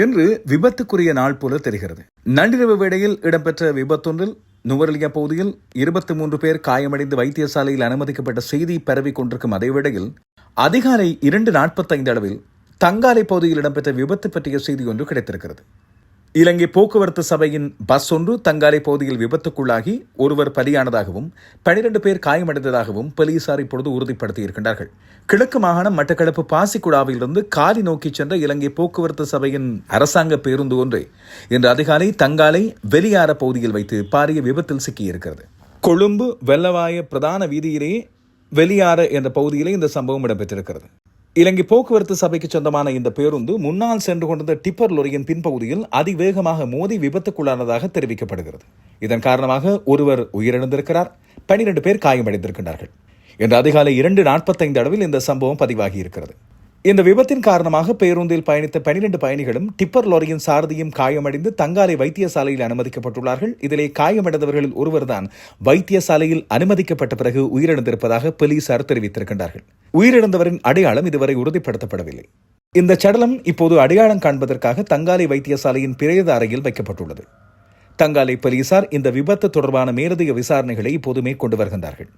இன்று விபத்துக்குரிய நாள் போல தெரிகிறது. நள்ளிரவு வேளையில் இடம்பெற்ற விபத்தொன்றில் நுவரெலியா பகுதியில் இருபத்தி மூன்று பேர் காயமடைந்து வைத்தியசாலையில் அனுமதிக்கப்பட்ட செய்தி பரவிக் கொண்டிருக்கும் அதே வேடையில் அதிகாலை இரண்டு நாற்பத்தைந்து அளவில் தங்காலை பகுதியில் இடம்பெற்ற விபத்து பற்றிய செய்தி ஒன்று கிடைத்திருக்கிறது. இலங்கை போக்குவரத்து சபையின் பஸ் ஒன்று தங்காலை பகுதியில் விபத்துக்குள்ளாகி ஒருவர் பலியானதாகவும் பனிரெண்டு பேர் காயமடைந்ததாகவும் போலீசார் இப்பொழுது உறுதிப்படுத்தியிருக்கின்றார்கள். கிழக்கு மாகாணம் மட்டக்களப்பு பாசிக்குடாவிலிருந்து காலி நோக்கி சென்ற இலங்கை போக்குவரத்து சபையின் அரசாங்க பேருந்து ஒன்று இன்று அதிகாலை தங்காலை வெளியார பகுதியில் வைத்து பாரிய விபத்தில் சிக்கியிருக்கிறது. கொழும்பு வெள்ளவாய பிரதான வீதியிலேயே வெளியார என்ற பகுதியிலே இந்த சம்பவம் இடம்பெற்றிருக்கிறது. இலங்கை போக்குவரத்து சபைக்கு சொந்தமான இந்த பேருந்து முன்னால் சென்று கொண்டிருந்த டிப்பர் லொரியின் பின்பகுதியில் அதிவேகமாக மோதி விபத்துக்குள்ளானதாக தெரிவிக்கப்படுகிறது. இதன் காரணமாக ஒருவர் உயிரிழந்திருக்கிறார் பனிரெண்டு பேர் காயமடைந்திருக்கிறார்கள் இன்று அதிகாலை இரண்டு நாற்பத்தைந்து அளவில் இந்த சம்பவம் பதிவாகி இருக்கிறது இந்த விபத்தின் காரணமாக பேருந்தில் பயணித்த பனிரெண்டு பயணிகளும் டிப்பர் லாரியின் சாரதியும் காயமடைந்து தங்காலை வைத்தியசாலையில் அனுமதிக்கப்பட்டுள்ளார்கள். இதிலே காயமடைந்தவர்களில் ஒருவர்தான் வைத்தியசாலையில் அனுமதிக்கப்பட்ட பிறகு உயிரிழந்திருப்பதாக போலீசார் தெரிவித்திருக்கின்றார்கள். உயிரிழந்தவரின் அடையாளம் இதுவரை உறுதிப்படுத்தப்படவில்லை. இந்த சடலம் இப்போது அடையாளம் காண்பதற்காக தங்காலை வைத்தியசாலையின் பிரேத அறையில் வைக்கப்பட்டுள்ளது. தங்காலை போலீசார் இந்த விபத்து தொடர்பான மேலதிக விசாரணைகளை இப்போது மேற்கொண்டு வருகின்றார்கள்.